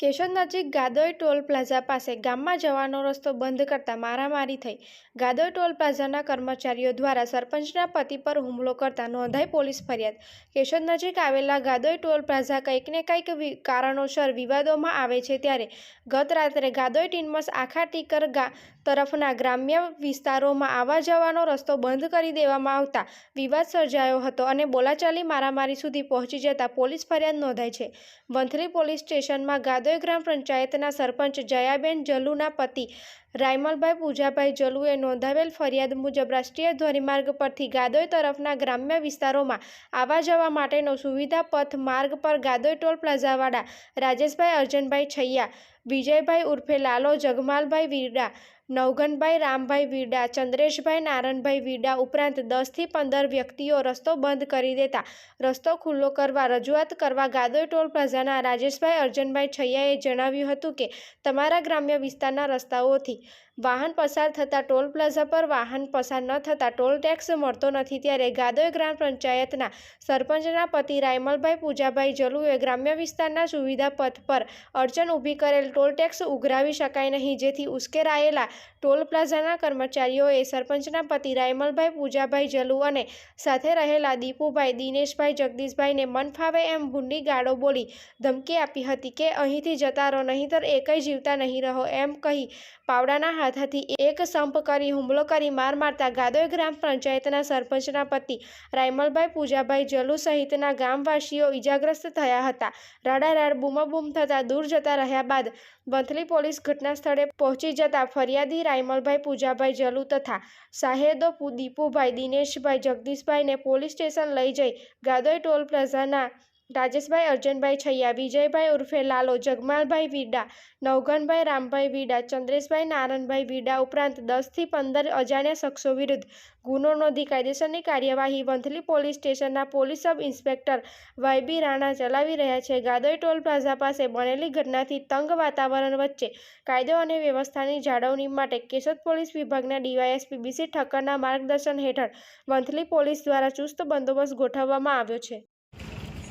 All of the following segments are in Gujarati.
કેશોદ નજીક ગાદોઈ ટોલ પ્લાઝા પાસે ગામમાં જવાનો રસ્તો બંધ કરતા મારામારી થઈ. ગાદોઈ ટોલ પ્લાઝાના કર્મચારીઓ દ્વારા સરપંચના પતિ પર હુમલો કરતા નોંધાઈ પોલીસ ફરિયાદ. કેશોદ નજીક આવેલા ગાદોઈ ટોલ પ્લાઝા કંઈકને કંઈક કારણોસર વિવાદોમાં આવે છે ત્યારે ગત રાત્રે ગાદોઈ ટીનમસ આખા ટીકર ગા તરફના ગ્રામ્ય વિસ્તારોમાં આવવા જવાનો રસ્તો બંધ કરી દેવામાં આવતા વિવાદ સર્જાયો હતો અને બોલાચાલી મારામારી સુધી પહોંચી જતા પોલીસ ફરિયાદ નોંધાઈ છે. વંથલી પોલીસ સ્ટેશનમાં ગાદોઈ ગ્રામ પંચાયતના સરપંચ જયાબેન જલુના પતિ રાયમલભાઈ પૂજાભાઈ જલુએ નોંધાવેલ ફરિયાદ મુજબ રાષ્ટ્રીય ધોરીમાર્ગ પરથી ગાદોઈ તરફના ગ્રામ્ય વિસ્તારોમાં આવવા જવા માટેનો સુવિધા પથ માર્ગ પર ગાદોઈ ટોલ પ્લાઝાવાળા રાજેશભાઈ અર્જનભાઈ છૈયા, વિજયભાઈ ઉર્ફે લાલો જગમાલભાઈ વીરડા નવગનભાઈ, રામભાઈ વીડા, ચંદ્રેશભાઈ, નારણભાઈ વીડા ઉપરાંત દસથી પંદર વ્યક્તિઓ રસ્તો બંધ કરી દેતા રસ્તો ખુલ્લો કરવા, રજૂઆત કરવા ગાદોઈ ટોલ પ્લાઝાના રાજેશભાઈ અર્જનભાઈ છૈયાએ જણાવ્યું હતું કે, તમારા ગ્રામ્ય વિસ્તારના રસ્તાઓથી વાહન પસાર થતાં ટોલ પ્લાઝા પર વાહન પસાર ન થતાં ટોલ ટેક્સ મળતો નથી ત્યારે ગાદોય ગ્રામ પંચાયતના સરપંચના પતિ રાયમલભાઈ પૂજાભાઈ જલુએ ગ્રામ્ય વિસ્તારના સુવિધા પથ પર અડચણ ઊભી કરેલ ટોલ ટેક્સ ઉઘરાવી શકાય નહીં. જેથી ઉશ્કેરાયેલા ટોલ પ્લાઝાના કર્મચારીઓએ સરપંચના પતિ રાયમલભાઈ પૂજાભાઈ જલુ અને સાથે રહેલા દીપુભાઈ, દિનેશભાઈ, જગદીશભાઈને મન ફાવે એમ ભૂંડી ગાળો બોલી ધમકી આપી હતી કે અહીંથી જતા રહો, નહીંતર એકય જીવતા નહીં રહો એમ કહી પાવડાના હાથાથી એક સંપ કરી હુમલો કરી માર મારતા ગાદોઈ ગ્રામ પંચાયતના સરપંચના પતિ રાયમલભાઈ પૂજાભાઈ જલુ સહિતના ગામવાસીઓ ઇજાગ્રસ્ત થયા હતા. રાડારાડ બૂમાબૂમ થતાં દૂર જતા રહ્યા બાદ વંથલી પોલીસ ઘટના સ્થળે પહોંચી જતા ફરિયાદી રાયમલભાઈ પૂજાભાઈ જલુ તથા સાહેદો દીપુભાઈ, દિનેશભાઈ, જગદીશભાઈને પોલીસ સ્ટેશન લઈ જઈ ગાદોઈ ટોલ પ્લાઝાના રાજેશભાઈ, અર્જનભાઈ છૈયા, વિજયભાઈ ઉર્ફે લાલો, જગમાલભાઈ વીડા, નવગનભાઈ, રામભાઈ વીડા, ચંદ્રેશભાઈ નારણભાઈ વીડા ઉપરાંત દસથી પંદર અજાણ્યા શખ્સો વિરુદ્ધ ગુનો નોંધી કાયદેસરની કાર્યવાહી વંથલી પોલીસ સ્ટેશનના police sub inspector YB Rana ચલાવી રહ્યા છે. ગાદોઈ ટોલ પ્લાઝા પાસે બનેલી ઘટનાથી તંગ વાતાવરણ વચ્ચે કાયદો અને વ્યવસ્થાની જાળવણી માટે કેશોદ પોલીસ વિભાગના D Y S P B C ઠક્કરના માર્ગદર્શન હેઠળ વંથલી પોલીસ દ્વારા ચુસ્ત બંદોબસ્ત ગોઠવવામાં આવ્યો છે.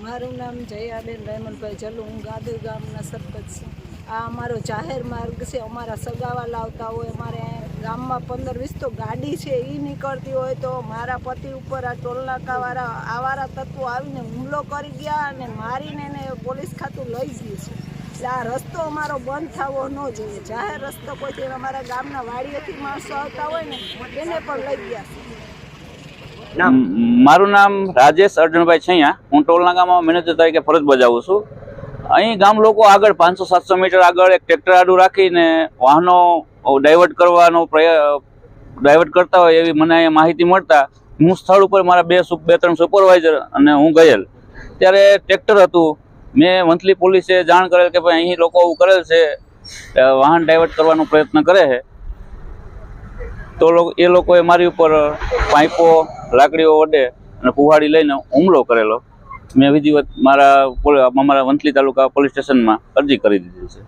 મારું નામ જયાબેન રહેમનભાઈ જલુ. હું ગાદુ ગામના સરપંચ છું. આ અમારો જાહેર માર્ગ છે. અમારા સગાવા લાવતા હોય, અમારે ગામમાં પંદર વીસ તો ગાડી છે એ નીકળતી હોય તો મારા પતિ ઉપર આ ટોલનાકાવાળા, આવારા તત્વો આવીને હુમલો કરી ગયા અને મારીને એને પોલીસ ખાતું લઈ ગયું છે. એટલે આ રસ્તો અમારો બંધ થવો ન જોઈએ. જાહેર રસ્તો કોઈથી અમારા ગામના વાડીએથી માણસો આવતા હોય ને, એને પણ લઈ ગયા છે. મારું નામ રાજેશ અર્જુનભાઈ છૈયા. હું ટોલનાકામાં મેનેજર તરીકે ફરજ બજાવું છું. અહીં ગામ લોકો આગળ પાંચસો, સાતસો મીટર આગળ એક ટ્રેક્ટર આડું રાખીને વાહનો ડાયવર્ટ કરવાનો ડાયવર્ટ કરતા હોય એવી મને માહિતી મળતા હું સ્થળ ઉપર મારા બે બે, ત્રણ સુપરવાઇઝર અને હું ગયેલ. ત્યારે ટ્રેક્ટર હતું. મેં મંથલી પોલીસે જાણ કરેલ કે ભાઈ અહીં લોકો આવું કરેલ છે. વાહન ડાયવર્ટ કરવાનો પ્રયત્ન કરે છે. તો એ લોકોએ મારી ઉપર પાઇપો લાકડીઓ વડે અને કુહાડી લઈને હુમલો કરેલો. મેં વિધિવત મારા અમારા વંથલી તાલુકા પોલીસ સ્ટેશનમાં અરજી કરી દીધી છે.